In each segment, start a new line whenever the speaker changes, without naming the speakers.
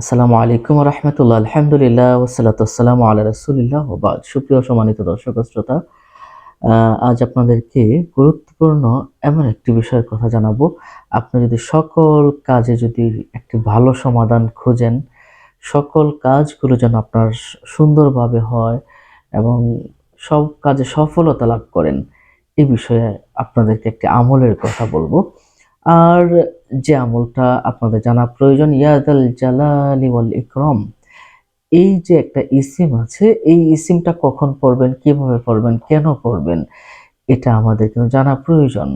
আসসালামু আলাইকুম রহমতুল্লাহ। আলহামদুলিল্লাহ ওসালাতাম আল্লাহ রসুলিল্লাহ ওবাদ সুপ্রিয় সম্মানিত দর্শক শ্রোতা আজ আপনাদেরকে গুরুত্বপূর্ণ এমন একটি বিষয়ের কথা জানাব। আপনি যদি সকল কাজে যদি একটি ভালো সমাধান খোঁজেন, সকল কাজগুলো যেন আপনার সুন্দরভাবে হয় এবং সব কাজে সফলতা লাভ করেন এই বিষয়ে আপনাদেরকে একটি আমলের কথা বলব। আর যে আমলটা আপনাদের জানা প্রয়োজন ইয়াদাল জালালি ওয়াল ইকরাম, এই যে একটা ইসিম আছে, এই ইসিমটা কখন পড়বেন, কীভাবে পড়বেন, কেন পড়বেন, এটা আমাদের কিন্তু জানা প্রয়োজন।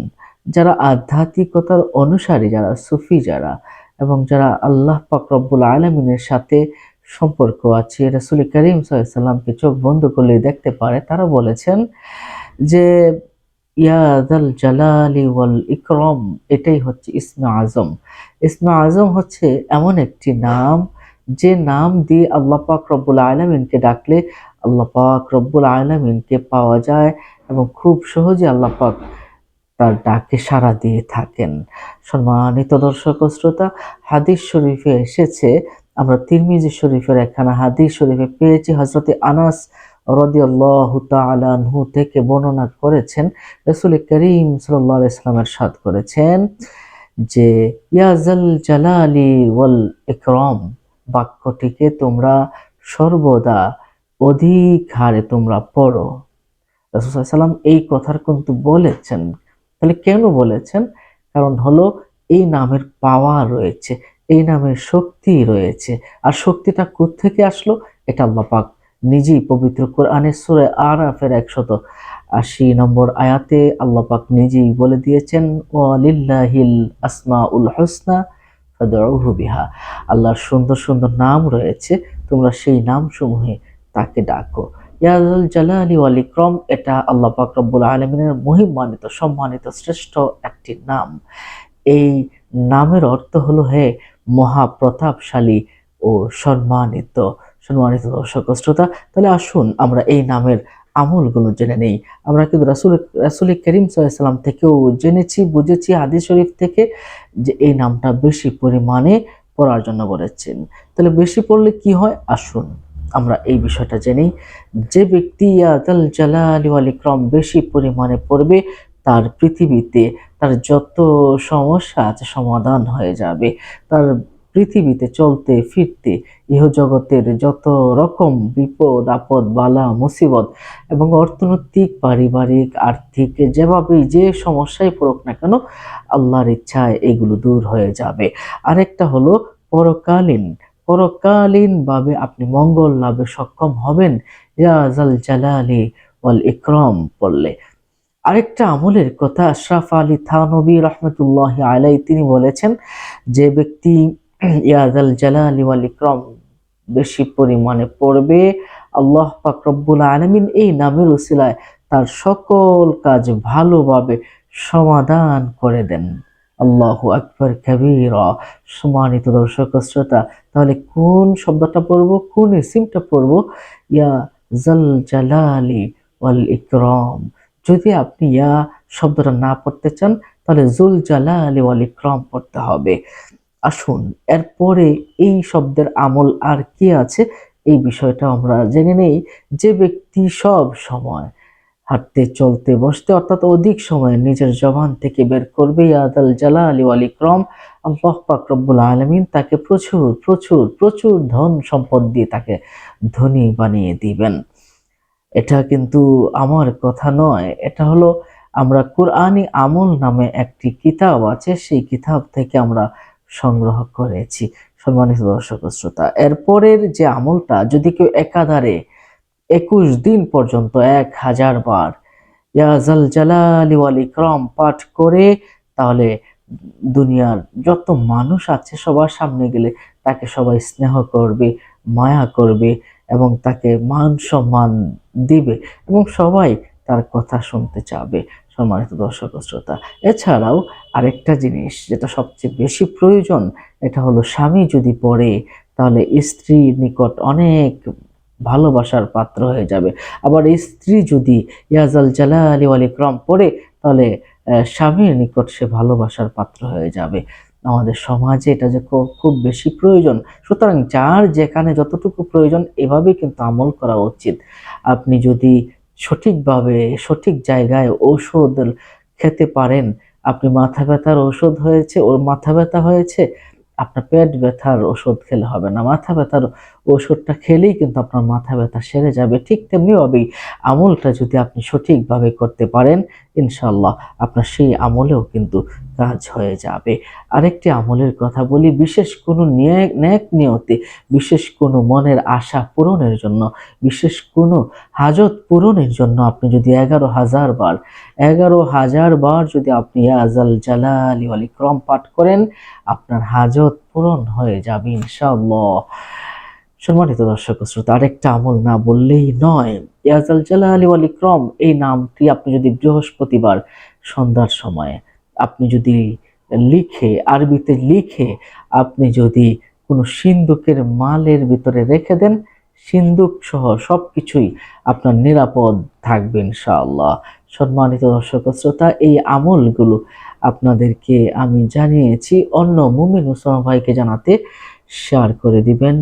যারা আধ্যাত্মিকতার অনুসারী, যারা সুফি যারা, এবং যারা আল্লাহ পাক রব্বুল আলমিনের সাথে সম্পর্ক আছে, রাসুল করিম সাল্লামকে চোখ বন্ধ করলে দেখতে পারে, তারা বলেছেন যে ইয়াদাল জালালি ওয়াল ইকরম, এটাই হচ্ছে ইসমে আজম। ইসমে আজম হচ্ছে এমন একটি নাম, যে নাম দিয়ে আল্লাহ পাক রব্বুল আলমিনকে ডাকলে আল্লাহ পাক রব্বুল আলমিনকে পাওয়া যায় এবং খুব সহজে আল্লাহ পাক তার ডাকে সাড়া দিয়ে থাকেন। সম্মানিত দর্শক শ্রোতা, হাদিস শরীফে এসেছে, আমরা তিরমিজি শরীফের একখানা হাদিস শরীফে পেয়েছি হজরতে আনাস রদিয়াল্লাহু থেকে বর্ণনা করেছেন, রসুল করিম আলাইহি ইসলামের সাদ করেছেন যে ইয়াজাল জালালি ওয়াল ইকরাম বাক্যটিকে তোমরা সর্বদা অধিক হারে তোমরা পড়ো। রসুল সাল্লাম এই কথার কিন্তু বলেছেন। তাহলে কেন বলেছেন? কারণ হলো এই নামের পাওয়া রয়েছে, এই নামের শক্তি রয়েছে। আর শক্তিটা থেকে আসলো? এটা আল্লাহ নিজেই পবিত্র কোরআনের সুরে আরাফের একশত আশি নম্বর আয়াতে আল্লাহ পাক নিজেই বলে দিয়েছেন, ওয়ালিল্লাহিল আসমা উল হোসনা বিহা। আল্লাহর সুন্দর সুন্দর নাম রয়েছে, তোমরা সেই নাম সমূহে তাকে ডাকো। ইয়াজুল জালালি ওয়াল ইকরাম, এটা আল্লাহ পাক রব্বুল আলমিনের মহিমান্বিত, সম্মানিত, শ্রেষ্ঠ একটি নাম। এই নামের অর্থ হলো হে মহাপ্রতাপশালী ও সম্মানিত। সম্মানিত দর্শক, শ্রোতা, তাহলে আসুন আমরা এই নামের আমলগুলো জেনে নেই। আমরা কিন্তু রাসুল রাসুল করিম সাল্লাম থেকেও জেনেছি, বুঝেছি, হাদিস শরীফ থেকে যে এই নামটা বেশি পরিমাণে পড়ার জন্য বলেছেন। তাহলে বেশি পড়লে কি হয়? আসুন আমরা এই বিষয়টা জেনেই যে ব্যক্তি ইয়াদাল জালালি ইকরাম বেশি পরিমাণে পড়বে, তার পৃথিবীতে তার যত সমস্যা আছে সমাধান হয়ে যাবে। তার পৃথিবীতে চলতে, ফিরতে, ইহজগতের যত রকম বিপদ, আপদ, বালা, মুসিবত এবং অর্থনৈতিক, পারিবারিক, আর্থিক যেভাবেই যে সমস্যায় পড়ুক না কেন, আল্লাহর ইচ্ছায় এগুলো দূর হয়ে যাবে। আরেকটা হলো পরকালীন। পরকালীন ভাবে আপনি মঙ্গল লাভে সক্ষম হবেন। ইয়াজাল জালালি ওয়াল ইকরাম পড়লে আরেকটা আমলের কথা আশরাফ আলী থানবী রহমতুল্লাহ আলাই তিনি বলেছেন, যে ব্যক্তি ইয়াজাল জালালি ওয়াল ইকরাম। বেশি পরিমাণে পড়বে। আল্লাহ পাক রব্বুল আলমিন এই নামের উসিলায় তার সকল কাজ ভালোভাবে সমাধান করে দেন। আল্লাহ আকবর কবির। সম্মানিত দর্শক শ্রোতা, তাহলে কোন শব্দটা পড়ব, কোন ইসিমটা পড়ব? ইয়া জাল জালালি ওয়াল ইকরাম। যদি আপনি ইয়া শব্দটা না পড়তে চান, তাহলে জুল জালালি ওয়াল ইকরাম পড়তে হবে। আসুন। এরপরে এই শব্দের আমল আর কি আছে, এই বিষয়টা আমরা জেনে নেই। যে ব্যক্তি সব সময় হাঁটতে, চলতে, বসতে, অর্থাৎ অধিক সময় নিজের জবান থেকে বের করবে ইয়াদাল জালালি আলী ইকরাম, আল্লাহ পাক রব্বুল আলামিন তাকে প্রচুর প্রচুর প্রচুর ধন সম্পদ দিয়ে তাকে ধনী বানিয়ে দিবেন। এটা কিন্তু আমার কথা নয়, এটা হলো আমরা কোরআনি আমল নামে একটি কিতাব আছে, সেই কিতাব থেকে আমরা সংগ্রহ করেছি। সম্মানিত দর্শক শ্রোতা, এরপরের যে আমলটা, যদি কেউ একাধারে একুশ দিন পর্যন্ত এক হাজার বার ইয়াজাল জালালি ওয়াল ইকরাম পাঠ করে, তাহলে দুনিয়ার যত মানুষ আছে সবার সামনে গেলে তাকে সবাই স্নেহ করবে, মায়া করবে এবং তাকে মান সম্মান দিবে এবং সবাই তার কথা শুনতে চাবে। সম্মানিত দর্শক শ্রোতা। এছাড়াও আরেকটা জিনিস যেটা সবচেয়ে বেশি প্রয়োজন, এটা হলো স্বামী যদি পড়ে, তাহলে স্ত্রীর নিকট অনেক ভালোবাসার পাত্র হয়ে যাবে। আবার স্ত্রী যদি ইয়াজাল জালালি ওয়াল ইকরাম পড়ে, তাহলে স্বামীর নিকট সে ভালোবাসার পাত্র হয়ে যাবে। আমাদের সমাজে এটা যে খুব বেশি প্রয়োজন। সুতরাং যার যেখানে যতটুকু প্রয়োজন, এভাবেই কিন্তু আমল করা উচিত। আপনি যদি সঠিকভাবে, সঠিক জায়গায় ঔষধ খেতে পারেন। আপনি মাথা ব্যথার ওষুধ হয়েছে, ওর মাথা ব্যথা হয়েছে, আপনার পেট ব্যথার ওষুধ খেলে হবে না। মাথা ব্যথার ওষুধটা খেলেই কিন্তু আপনার মাথা ব্যথা সেরে যাবে। ঠিক তেমনিভাবেই আমলটা যদি আপনি সঠিকভাবে করতে পারেন ইনশাল্লাহ আপনার সেই আমলেও কিন্তু কাজ হয়ে যাবে। আরেকটি আমলের কথা বলি, বিশেষ কোনো ন্যাক নিয়তে, বিশেষ কোনো মনের আশা পূরণের জন্য, বিশেষ কোনো হাজত পূরণের জন্য আপনি যদি এগারো হাজার বার, এগারো হাজার বার যদি আপনি আজাল জালালি আল ইকরাম পাঠ করেন, আপনার হাজত পূরণ হয়ে যাবে ইনশাআল্লাহ। সম্মানিত দর্শক শ্রোতা, আরেকটা আমল না বললেই নয়। ইয়াজাল জালালি ওয়াল ইকরাম, এই নামটি আপনি যদি বৃহস্পতিবার সন্ধ্যার সময় আপনি যদি লিখে, আরবিতে লিখে আপনি যদি কোনো সিন্দুকের মালের ভিতরে রেখে দেন সিন্দুক সহ সব কিছুই আপনার নিরাপদ থাকবে ইনশাআল্লাহ। সম্মানিত দর্শক শ্রোতা, এই আমলগুলো আপনাদেরকে আমি জানিয়েছি, অন্য মুমিন মুসলমান ভাইকে জানাতে শেয়ার করে দিবেন।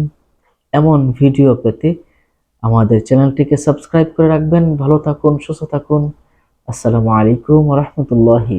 এমন ভিডিও পেতে আমাদের চ্যানেলটিকে সাবস্ক্রাইব করে রাখবেন। ভালো থাকুন, সুস্থ থাকুন। আসসালামু আলাইকুম রহমতুল্লাহি